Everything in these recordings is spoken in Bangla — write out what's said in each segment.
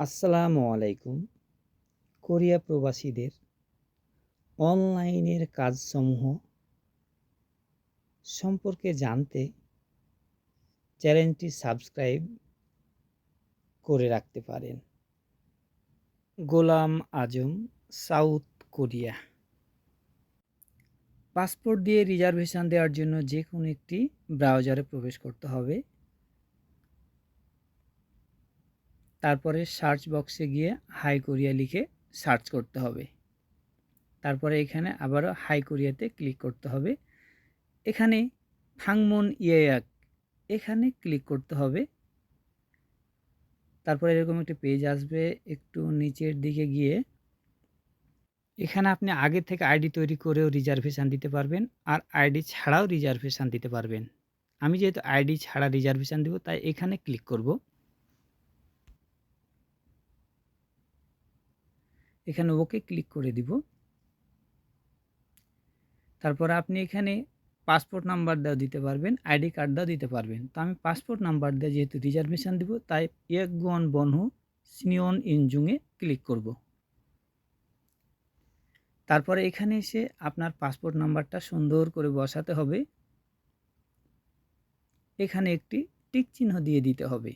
আসসালামু আলাইকুম। কোরিয়া প্রবাসীদের অনলাইনের কাজসমূহ সম্পর্কে জানতে চ্যানেলটি সাবস্ক্রাইব করে রাখতে পারেন। Golam Azam, South Korea. Passport দিয়ে রিজার্ভেশন দেওয়ার জন্য যে কোনো একটি ব্রাউজারে প্রবেশ করতে হবে। তারপরে সার্চ বক্সে গিয়ে হাই কোরিয়া লিখে সার্চ করতে হবে। তারপরে এখানে আবারও হাই কোরিয়াতে ক্লিক করতে হবে। এখানে ফাংমন ইয়াক, এখানে ক্লিক করতে হবে। তারপরে এরকম একটি পেজ আসবে একটু নিচের দিকে গিয়ে। এখানে আপনি আগে থেকে আইডি তৈরি করেও রিজার্ভেশান দিতে পারবেন আর আইডি ছাড়াও রিজার্ভেশান দিতে পারবেন। আমি যেহেতু আইডি ছাড়া রিজার্ভেশান দেবো, তাই এখানে ক্লিক করব। এখানে ওকে ক্লিক করে দিব। তারপর আপনি এখানে পাসপোর্ট নাম্বার দেওয়া দিতে পারবেন, আইডি কার্ড দেওয়া দিতে পারবেন। তো আমি পাসপোর্ট নাম্বার দিয়ে যেহেতু রিজার্ভেশন দিব, তাই এক গুয়ন বনহু সিনিয়ন ইনজুংয়ে ক্লিক করব। তারপরে এখানে এসে আপনার পাসপোর্ট নাম্বারটা সুন্দর করে বসাতে হবে। এখানে একটি টিক চিহ্ন দিয়ে দিতে হবে।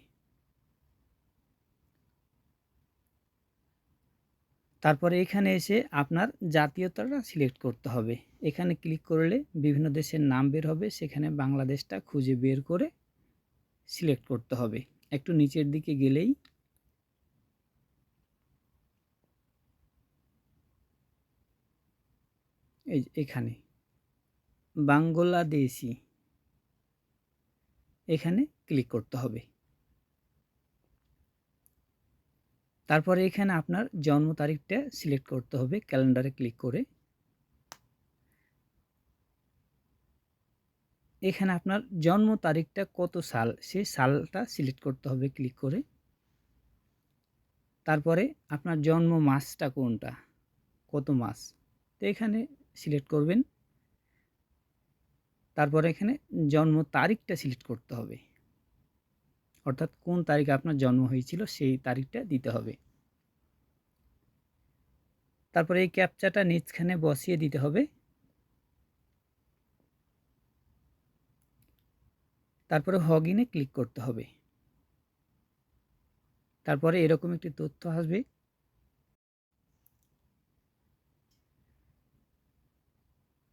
তারপরে এখানে এসে আপনার জাতীয়তাটা সিলেক্ট করতে হবে। এখানে ক্লিক করলে বিভিন্ন দেশের নাম বের হবে, সেখানে বাংলাদেশটা খুঁজে বের করে সিলেক্ট করতে হবে। একটু নিচের দিকে গেলেই এই এখানে, বাংলাদেশি, এখানে ক্লিক করতে হবে। তারপরে এখানে আপনার জন্ম তারিখটা সিলেক্ট করতে হবে, ক্যালেন্ডারে ক্লিক করে। এখানে আপনার জন্ম তারিখটা কত সাল, সেই সালটা সিলেক্ট করতে হবে ক্লিক করে। তারপরে আপনার জন্ম মাসটা কোনটা, কত মাস, তো এখানে সিলেক্ট করবেন। তারপরে এখানে জন্ম তারিখটা সিলেক্ট করতে হবে, অর্থাৎ কোন তারিখে আপনার জন্ম হয়েছিল সেই তারিখটা দিতে হবে। তারপরে এই ক্যাপচাটা নিচখানে বসিয়ে দিতে হবে। তারপরে হগিনে ক্লিক করতে হবে। তারপরে এরকম একটি তথ্য আসবে।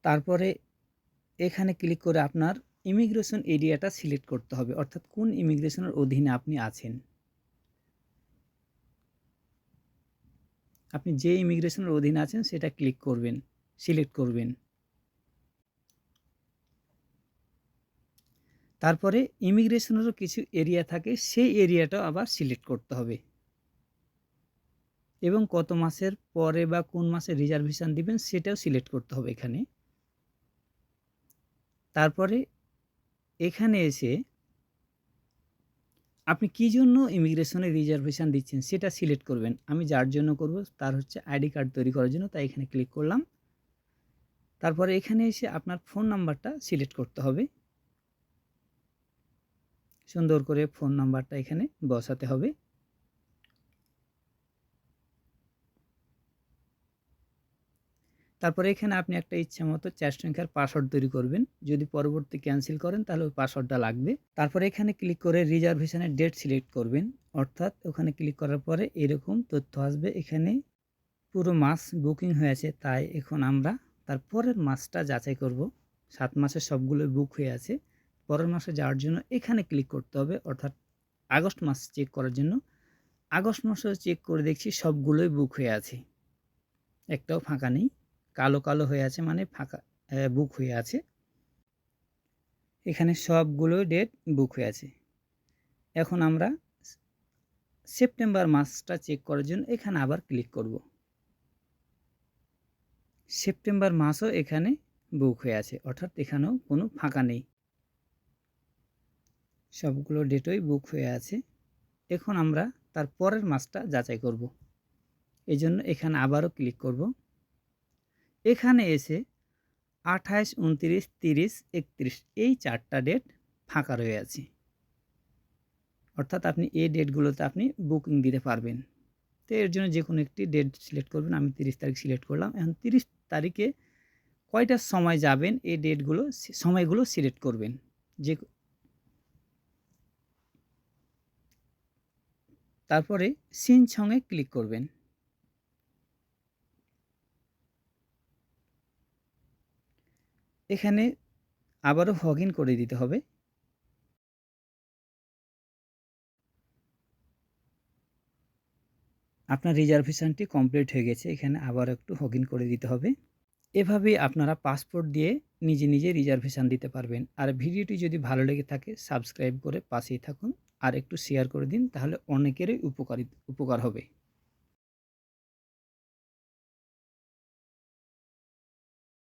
তারপরে এখানে ক্লিক করে আপনার ইমিগ্রেশন এরিয়াটা সিলেক্ট করতে হবে, অর্থাৎ কোন ইমিগ্রেশনের অধীনে আপনি আছেন। আপনি যে ইমিগ্রেশনের অধীনে আছেন, সেটা ক্লিক করবেন সিলেক্ট করবেন। তারপরে ইমিগ্রেশনেরও কিছু এরিয়া থাকে, সেই এরিয়াটাও আবার সিলেক্ট করতে হবে। এবং কত মাসের পরে বা কোন মাসে রিজার্ভেশন দিবেন, সেটাও সিলেক্ট করতে হবে এখানে। তারপরে এখানে এসে আপনি কী জন্য ইমিগ্রেশনে রিজার্ভেশন দিচ্ছেন সেটা সিলেক্ট করবেন। আমি যার জন্য করব তার হচ্ছে আইডি কার্ড তৈরি করার জন্য তাই এখানে ক্লিক করলাম। তারপরে এখানে এসে আপনার ফোন নাম্বারটা সিলেক্ট করতে হবে। সুন্দর করে ফোন নাম্বারটা এখানে বসাতে হবে। তারপরে এখানে আপনি একটা ইচ্ছা মতো চার সংখ্যার পাসওয়ার্ড তৈরি করবেন। যদি পরবর্তী ক্যান্সেল করেন, তাহলে ওই পাসওয়ার্ডটা লাগবে। তারপরে এখানে ক্লিক করে রিজার্ভেশনের ডেট সিলেক্ট করবেন। অর্থাৎ ওখানে ক্লিক করার পরে এরকম তথ্য আসবে। এখানে পুরো মাস বুকিং হয়েছে, তাই এখন আমরা তার পরের মাসটা যাচাই করব। সাত মাসের সবগুলো বুক হয়ে আছে। পরের মাসে যাওয়ার জন্য এখানে ক্লিক করতে হবে। অর্থাৎ আগস্ট মাস চেক করার জন্য। আগস্ট মাসে চেক করে দেখছি সবগুলোই বুক হয়ে আছে। একটাও ফাঁকা নেই। কালো কালো হয়ে আছে মানে ফাঁকা বুক হয়ে আছে। এখানে সবগুলো ডেট বুক হয়ে আছে। এখন আমরা সেপ্টেম্বর মাসটা চেক করার জন্য এখানে আবার ক্লিক করব। সেপ্টেম্বর মাসও এখানে বুক হয়ে আছে, অর্থাৎ এখানেও কোনো ফাঁকা নেই। সবগুলো ডেটই বুক হয়ে আছে। এখন আমরা তার পরের মাসটা যাচাই করব। এই জন্য এখানে আবারও ক্লিক করব। এখানে এসে আঠাশ, উনত্রিশ, তিরিশ, একত্রিশ এই চারটা ডেট ফাঁকা রয়ে আছে। অর্থাৎ আপনি এই ডেটগুলোতে আপনি বুকিং দিতে পারবেন। তো এর জন্য যে কোনো একটি ডেট সিলেক্ট করবেন। আমি তিরিশ তারিখ সিলেক্ট করলাম। এখন তিরিশ তারিখে কয়টার সময় যাবেন? এই ডেটগুলো সময়গুলো সিলেক্ট করবেন। যে তারপরে সিন সঙ্গে ক্লিক করবেন। এখানে আবারও হগ ইন করে দিতে হবে। আপনার রিজার্ভেশনটি কমপ্লিট হয়ে গেছে, এখানে আবার একটু হগ ইন করে দিতে হবে। এভাবেই আপনারা পাসপোর্ট দিয়ে নিজে নিজে রিজার্ভেশন দিতে পারবেন। আর ভিডিওটি যদি ভালো লেগে থাকে সাবস্ক্রাইব করে পাশেই থাকুন। আর একটু শেয়ার করে দিন, তাহলে অনেকেরই উপকারী উপকার হবে।